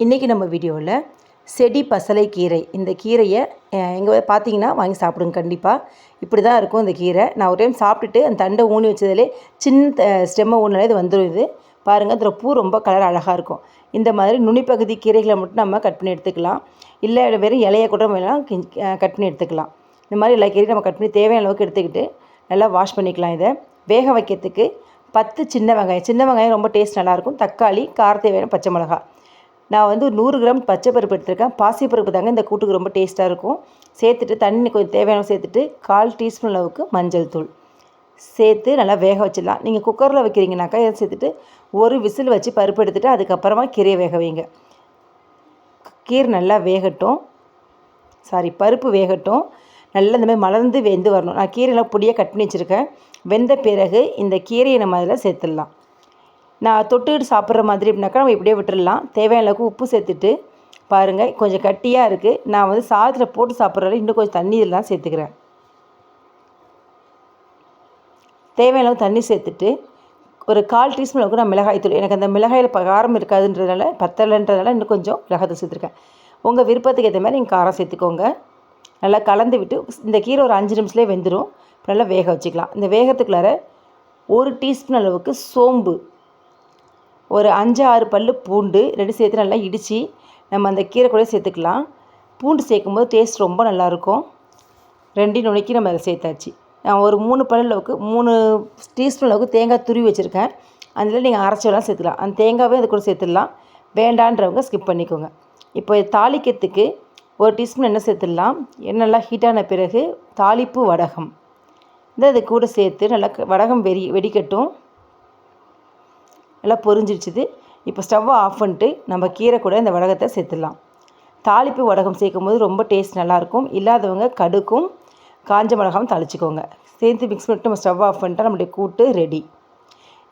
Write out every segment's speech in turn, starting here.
இன்றைக்கி நம்ம வீடியோவில் செடி பசலை கீரை. இந்த கீரையை எங்கே பார்த்தீங்கன்னா வாங்கி சாப்பிடுங்க கண்டிப்பாக இப்படி தான் இருக்கும் இந்த கீரை. நான் ஒரு டைம் சாப்பிட்டுட்டு அந்த தண்டை ஊனி வச்சதிலே சின்ன ஸ்டெம்மை ஊனினாலே இது வந்துடும் இது பாருங்கள் அதில் பூ ரொம்ப கலர் அழகாக இருக்கும். இந்த மாதிரி நுனிப்பகுதி கீரைகளை மட்டும் நம்ம கட் பண்ணி எடுத்துக்கலாம். இல்லை வெறும் இலையை கூட வேணால் கட் பண்ணி எடுத்துக்கலாம். இந்த மாதிரி எல்லா கீரையும் நம்ம கட் பண்ணி தேவையான அளவுக்கு எடுத்துக்கிட்டு நல்லா வாஷ் பண்ணிக்கலாம் இதை. வேக வைக்கிறதுக்கு பத்து சின்ன வெங்காயம். சின்ன வெங்காயம் ரொம்ப டேஸ்ட் நல்லாயிருக்கும் தக்காளி கார தேவையான பச்சை மிளகா நான் வந்து நூறு கிராம் பச்சை பருப்பு எடுத்திருக்கேன். பாசிப்பருப்பு தாங்க இந்த கூட்டுக்கு ரொம்ப டேஸ்ட்டாக இருக்கும். சேர்த்துட்டு தண்ணி கொஞ்சம் தேவையான சேர்த்துட்டு கால் டீஸ்பூன் அளவுக்கு மஞ்சள் தூள். சேர்த்து நல்லா வேக வச்சிடலாம். நீங்கள் குக்கரில் வைக்கிறீங்கனாக்கா இதை சேர்த்துட்டு ஒரு விசில் வச்சு பருப்பு எடுத்துகிட்டு அதுக்கப்புறமா கீரையை வேக வைங்க. கீரை நல்லா வேகட்டும். சாரி பருப்பு வேகட்டும். நல்லா இந்த மாதிரி மலர்ந்து வெந்து வரணும். நான் கீரையெல்லாம் பொடியாக கட் பண்ணி வச்சுருக்கேன். வெந்த பிறகு இந்த கீரையை நம்ம அதில் சேர்த்துடலாம். நான் தொட்டுக்கிட்டு சாப்பிட்ற மாதிரி அப்படின்னாக்கா நம்ம இப்படியே விட்டுடலாம் தேவையான அளவுக்கு உப்பு சேர்த்துட்டு பாருங்கள் கொஞ்சம் கட்டியாக இருக்குது நான் வந்து சாதத்தில் போட்டு சாப்பிட்றதால இன்னும் கொஞ்சம் தண்ணி இதெல்லாம் சேர்த்துக்கிறேன். தேவையான அளவு தண்ணி சேர்த்துட்டு ஒரு கால் டீஸ்பூன் அளவுக்கு நான் மிளகாய் தூள். எனக்கு அந்த மிளகாயில் காரம் இருக்காதுன்றதுனால பத்தலைன்றதுனால இன்னும் கொஞ்சம் மிளகாய் சேர்த்துருக்கேன். உங்கள் விருப்பத்துக்கு ஏற்ற மாதிரி நீங்கள் காரம் சேர்த்துக்கோங்க. நல்லா கலந்து விட்டு இந்த கீரை ஒரு அஞ்சு நிமிஷத்துலேயே வெந்துடும் நல்லா வேக வச்சுக்கலாம். இந்த வேகத்துக்குள்ளார ஒரு டீஸ்பூன் அளவுக்கு சோம்பு ஒரு அஞ்சு ஆறு பல் பூண்டு ரெண்டு சேர்த்து நல்லா இடித்து நம்ம அந்த கீரை கூட சேர்த்துக்கலாம். பூண்டு சேர்க்கும்போது டேஸ்ட் ரொம்ப நல்லாயிருக்கும். ரெண்டையும் நுழைக்கி நம்ம அதை சேர்த்தாச்சு. நான் ஒரு மூணு பல் அளவுக்கு மூணு டீஸ்பூன் அளவுக்கு தேங்காய் துருவி வச்சுருக்கேன். அதில் நீங்கள் அரைச்செல்லாம் சேர்த்துக்கலாம். அந்த தேங்காவே அது கூட சேர்த்துடலாம். வேண்டான்றவங்க ஸ்கிப் பண்ணிக்கோங்க. இப்போ தாளிக்கிறதுக்கு ஒரு டீஸ்பூன் எண்ணெய் சேர்த்துடலாம். எண்ணெய்லாம் ஹீட்டான பிறகு தாளிப்பு வடகம். இந்த அது கூட சேர்த்து நல்லா வடகம் வெடி வெடிக்கட்டும். நல்லா பொரிஞ்சிடுச்சுது இப்போ ஸ்டவ்வை ஆஃப் பண்ணிட்டு நம்ம கீரை கூட இந்த வடகத்தை சேர்த்துடலாம். தாளிப்பு வடகம் சேர்க்கும் போது ரொம்ப டேஸ்ட் நல்லாயிருக்கும். இல்லாதவங்க கடுக்கும் காஞ்ச மிளகாவும் தாளிச்சிக்கோங்க. சேர்த்து மிக்ஸ் பண்ணிட்டு நம்ம ஸ்டவ் ஆஃப் பண்ணிட்டா நம்மளுடைய கூட்டு ரெடி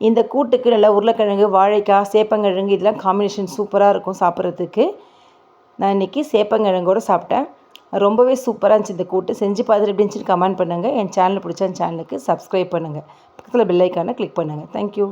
இந்த கூட்டுக்கு நல்லா உருளைக்கிழங்கு வாழைக்காய் சேப்பங்கிழங்கு இதெல்லாம் காம்பினேஷன் சூப்பராக இருக்கும் சாப்பிட்றதுக்கு. நான் இன்றைக்கி சேப்பங்கிழங்கோடு சாப்பிட்டேன். ரொம்பவே சூப்பராக இருந்துச்சு இந்த கூட்டு. செஞ்சு பார்த்துட்டு எப்படி இருந்துச்சுன்னு கமெண்ட் பண்ணுங்கள் என் சேனல் பிடிச்ச சேனலுக்கு சப்ஸ்கிரைப் பண்ணுங்கள் பக்கத்தில் பெல்லைக்கான கிளிக் பண்ணுங்கள் தேங்க்யூ